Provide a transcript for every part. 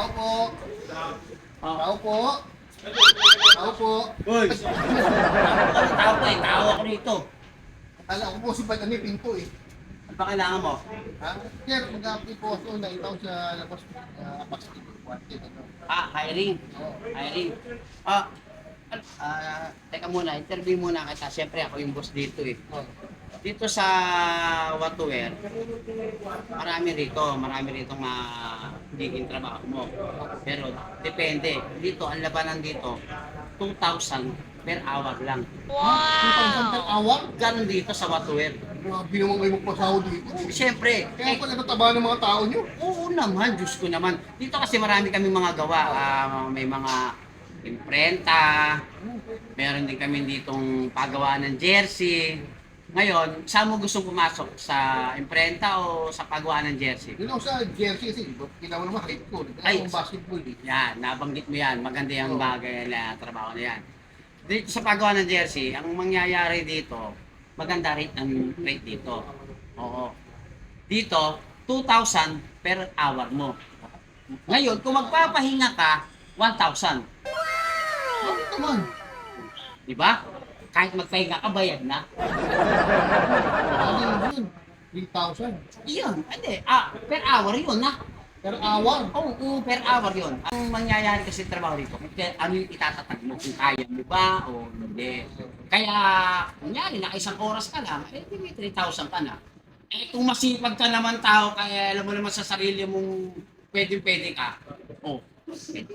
Tao po. Oh. Tao po. Tao po. Uy! Ano tao ko eh, tao ako rito. Akala ko po si Badani Pinto eh. Ano ba kailangan mo? Ha? Sir, mag-apply po ako na itaw sa labas. Uh, Apax. Ano? Ah, hiring. Oo. Hiring. Ah, ah, teka muna, interview muna kita. Siyempre ako yung boss dito eh. Dito sa Watuwer, marami rito, marami rito nga higing trabaho mo. Pero depende. Dito, ang labanan dito, 2,000 per hour lang. Wow! 2,000 per hour? Ganon dito sa Watuwer. Grabe naman kayo magpasahod dito. Siyempre, Kaya eh, pala nataba ng mga tao nyo. Oo naman, Diyos ko naman. Dito kasi marami kami mga gawa. Ah, may mga imprenta, meron din kami ditong paggawa ng jersey. Ngayon, saan mo gusto pumasok? Sa imprenta o sa paggawa ng jersey? Yun ako sa jersey kasi, ba? Kailangan naman high school. Ay. Mo basketball eh. Yan, nabanggit mo yan. Maganda yung Oo. bagay na trabaho na yan. Dito sa paggawa ng jersey, ang mangyayari dito, maganda rate ang rate dito. Oo. Dito, 2,000 per hour mo. Ngayon, kung magpapahinga ka, 1,000. Bakit naman? Di ba? Kahit magpahinga ka, bayad na. Ano yun yun? 3,000 Iyon, hindi. Ah, per hour yun, na. per hour. Oo, oo, per hour yun. Ang mangyayari kasi trabaho dito, ano yung itatatag mo, kung kaya mo ba o hindi. Kaya, kunyari, na isang oras ka lang, eh, may 3,000 ka na. Eh, kung masipag ka naman tao, kaya alam mo naman sa sarili mong pwede-pwede ka, oh, pwede.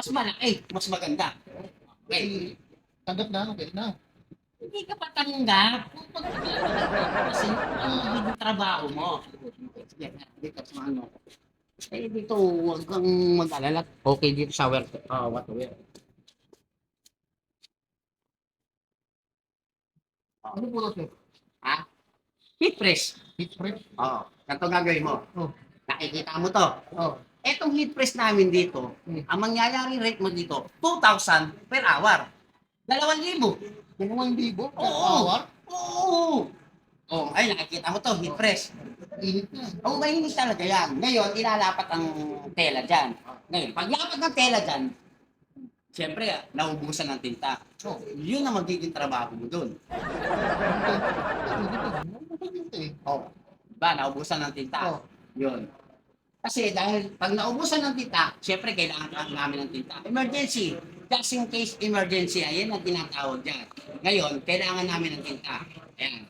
Mas malaki, mas maganda. Okay. Tanggap na, okay na. Hindi ka patanggap. Kung Kasi ang magiging trabaho mo. Sige, dito sa ano. Eh, dito, huwag kang mag-alala. Okay dito sa work. Ah, what to wear. Ano po ito? Ha? Heat press. Heat press? Oo. Ganito gagawin mo. Oh. Nakikita mo to. Oh. Etong heat press namin dito, Hmm. ang mangyayari rate mo dito, 2,000 per hour. 2,000. Dalawang libo per Oo. hour? Oo. Oh, ay nakikita mo to, heat press. Init na. Oo, mainit talaga yan. Ngayon, ilalapat ang tela dyan. Ngayon, pag lapat ng tela dyan, siyempre, naubusan ng tinta. Oh. Yun ang magiging trabaho mo eh. Oh. Diba, naubusan ng tinta. Oh. Yun. Kasi dahil pag naubusan ng tinta, siyempre kailangan ka namin ng tinta. Emergency. Just in case emergency, ayan ang tinatawag dyan. Ngayon, kailangan namin ng tinta. Ayan.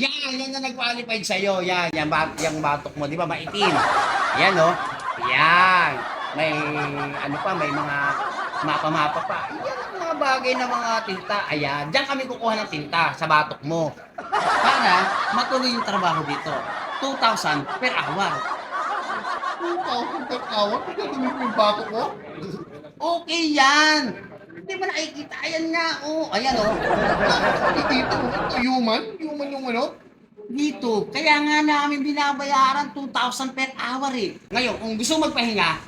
Yan, yan na nag-qualified sa'yo. Yan, yan, bat, yung batok mo, di ba, maitim. Yan, no? Yan. May, ano pa, may mga mapa-mapa pa. Yan ang mga bagay na mga tinta. Ayan, diyan kami kukuha ng tinta sa batok mo. Para matuloy yung trabaho dito. 2,000 per hour. 2,000 per hour? Pagkatuloy ko yung bato ko? Okay yan. Hindi mo nakikita. Ayan nga, oh. Ayan, oh. Hindi dito. Ito, human? Human yung ano? Dito. Kaya nga namin binabayaran 2,000 per hour eh. Ngayon, kung gusto mo magpahinga,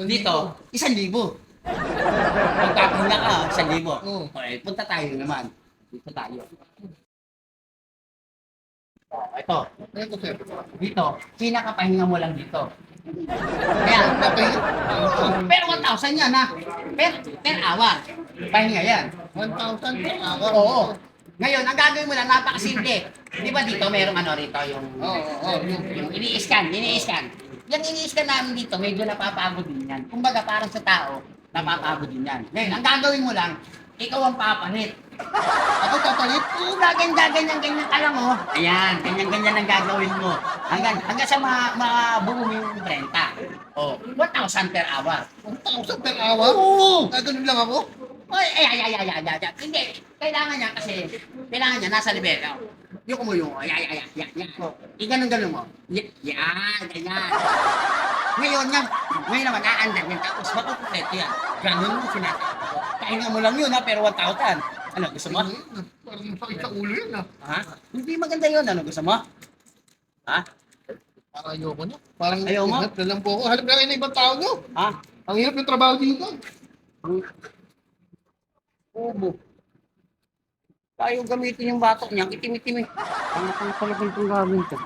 dito, isang libo. Magpapahinga ka, isang libo. Oo. Okay, punta tayo naman. Dito tayo. Oh, ito. Ito, sir. Dito. Pinakapahinga mo lang dito. Ayan. Papahinga. Pero 1,000 yan ha. Per, per hour. Pahinga yan. 1,000 per hour? Oo. Ngayon, ang gagawin mo lang, napakasimple. Di ba dito, merong ano rito, yung, Oo, oo. yung ini-scan, ini-scan. Yung ini-scan namin dito, medyo napapagod din yan. Kumbaga, parang sa tao, napapagod din yan. Ngayon, ang gagawin mo lang, ikaw ang papalit. Ako papalit? Oo, gaganyan, ganyan, ganyan ka lang, oh. Ayan, ganyan, ganyan ang gagawin mo. Hanggang, hanggang sa ma, mabuo mo yung renta. Oh, 1,000 per hour. 1,000 per hour? Oo! Gaganon lang ako? Ay, ay, ay, ay, ay, ay, ay, ay. Hindi, kailangan niya kasi, kailangan niya nasa libero. Yung mo yung, ay, ay, ay, ay, ay, ay. Iganon ganon mo. Y- yan, ganyan. Ngayon yan, ngayon naman, aandar yan, tapos makukulit yan. Ganon mo sinasabot. Kahinga mo lang yun ha, pero 1,000. Ano, gusto mo? Parang masakit sa ulo yun ah. Ha? Hindi maganda yun, ano, gusto mo? Ha? Parang ayoko na. Parang Ayaw mo? ingat na lang po ako. Hanap na kayo ng ibang tao nyo. Ha? Ang hirap yung trabaho dito. Obo. Tayo gamitin yung batok niya, itim-itim eh. Kang talagang itong gawin to?